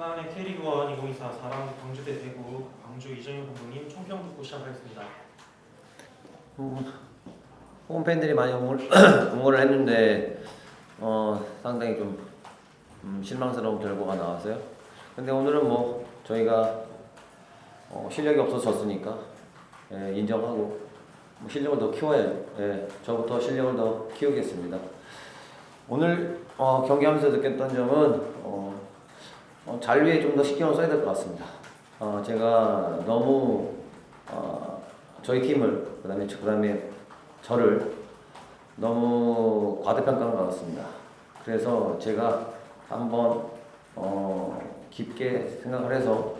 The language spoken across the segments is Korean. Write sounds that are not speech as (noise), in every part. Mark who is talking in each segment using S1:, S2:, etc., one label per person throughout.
S1: 하나은행 K리그1 2024 4라운드 광주대 대구 광주 이정현 감독님 총평 듣고 시작하겠습니다.
S2: 음, 홈팬들이 많이 응원, (clears throat) 응원을 했는데 어, 상당히 좀 음, 실망스러운 결과가 나왔어요. 근데 오늘은 뭐 저희가 어, 실력이 없어서 졌으니까 예, 인정하고 뭐 실력을 더 키워야죠. 예, 저부터 실력을 더 키우겠습니다. 오늘 어, 경기하면서 느꼈던 점은 어, 어, 잔류에 좀 더 신경을 써야 될 것 같습니다. 어, 제가 너무 어, 저희 팀을 그다음에 그다음에 저를 너무 과대평가한 것 같습니다. 그래서 제가 한번 어, 깊게 생각을 해서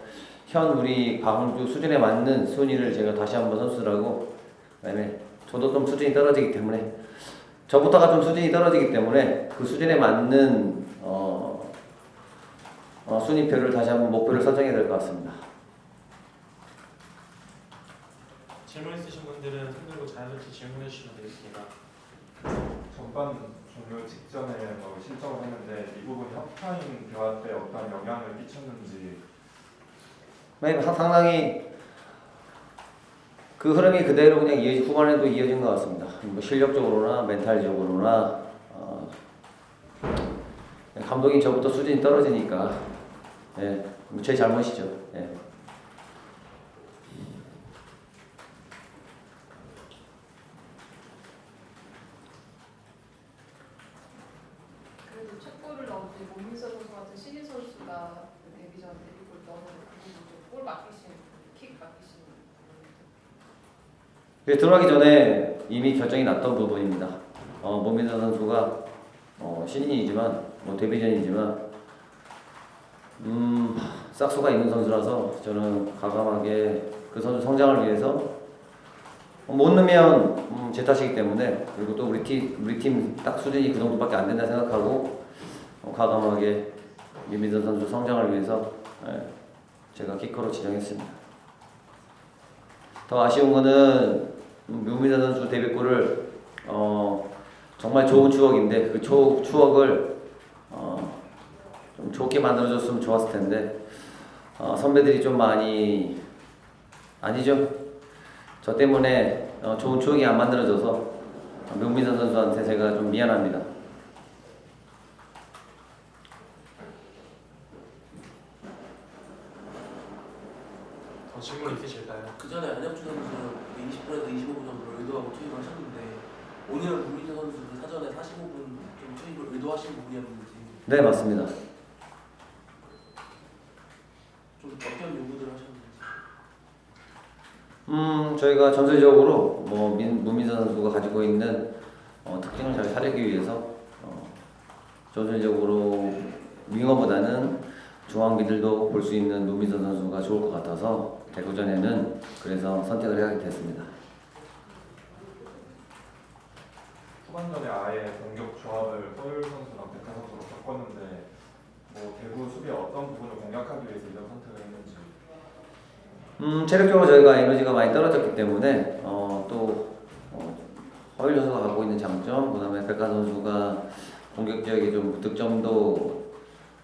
S2: 현 우리 광주 수준에 맞는 순위를 제가 다시 한번 선수들하고 그다음에 저도 좀 수준이 떨어지기 때문에 저부터가 좀 수준이 떨어지기 때문에 그 수준에 맞는 어, 어, 순위표를 다시 한번 목표를 설정해야 될 것 같습니다.
S1: 질문 있으신 분들은 손 들고 자연스럽게 질문해 주시면 되겠습니다.
S3: 전반 종료 직전에 뭐 실점을 했는데 이 부분이 하프타임 대화 때 어떤 영향을 끼쳤는지
S2: 네, 사- 상당히 그 흐름이 그대로 그냥 이어지 후반에도 이어진 것 같습니다. 뭐 실력적으로나 멘탈적으로나 어, 감독이 저부터 수준이 떨어지니까 예, 뭐제 잘못이죠. 예.
S4: 그래도 첫 골을 넣은 때 모민서 선수 같은 신인 선수가 그 데뷔 전 데뷔골 넣는 그골 맡기신 킥 맡기신
S2: 그래서 들어가기 전에 이미 결정이 났던 부분입니다. 어, 모민서 선수가 어, 신인이지만 뭐 데뷔전이지만 음, 싹수가 있는 선수라서 저는 과감하게 그 선수 성장을 위해서 어, 못 넣으면 음, 제 탓이기 때문에 그리고 또 우리 팀 우리 팀 딱 수준이 그 정도밖에 안 된다 생각하고 어, 과감하게 유민선 선수 성장을 위해서 예, 제가 키커로 지정했습니다. 더 아쉬운 거는 유민선 선수 데뷔골을 어, 정말 좋은 추억인데 그 초, 추억을 어, 좀 좋게 만들어줬으면 좋았을 텐데 어, 선배들이 좀 많이 아니죠. 저 때문에 어, 좋은 추억이 안 만들어져서 명민선 선수한테 제가 좀 미안합니다.
S1: 더 질문 있으실까요?
S5: 그 전에 안혁주 선수는 20분에서 25분 정도를 의도하고 투입을 하셨는데 오늘은 문민재 선수도 사전에 45분 좀 투입을 의도하신 부분이었는지
S2: 네 맞습니다.
S5: 좀 어떤 요구들을 하셨는지
S2: 음 저희가 전술적으로 뭐 민, 문민선 선수가 가지고 있는 어, 특징을 잘 살리기 위해서 어, 전술적으로 윙어보다는 중앙미들도 볼 수 있는 문민선 선수가 좋을 것 같아서 대구전에는 그래서 선택을 하게 됐습니다.
S3: 후반전에 아예 공격 조합을 허율 선수랑 백하 선수로 바꿨는데 뭐 대구 수비에 어떤 부분을 공략하기 위해서 이런 선택을 했는지
S2: 음, 체력적으로 저희가 에너지가 많이 떨어졌기 때문에 어, 또 어, 허일 선수가 갖고 있는 장점, 그다음에 백가 선수가 공격 지역에 좀 득점도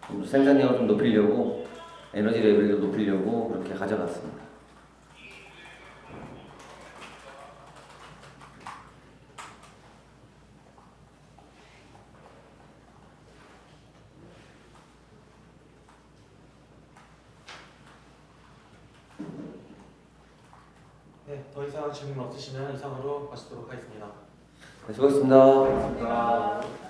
S2: 좀 생산력을 좀 높이려고 에너지 레벨도 높이려고 그렇게 가져갔습니다.
S1: 네, 더 이상 질문 없으시면 이상으로 마치도록 하겠습니다.
S2: 네, 수고했습니다.
S3: 감사합니다.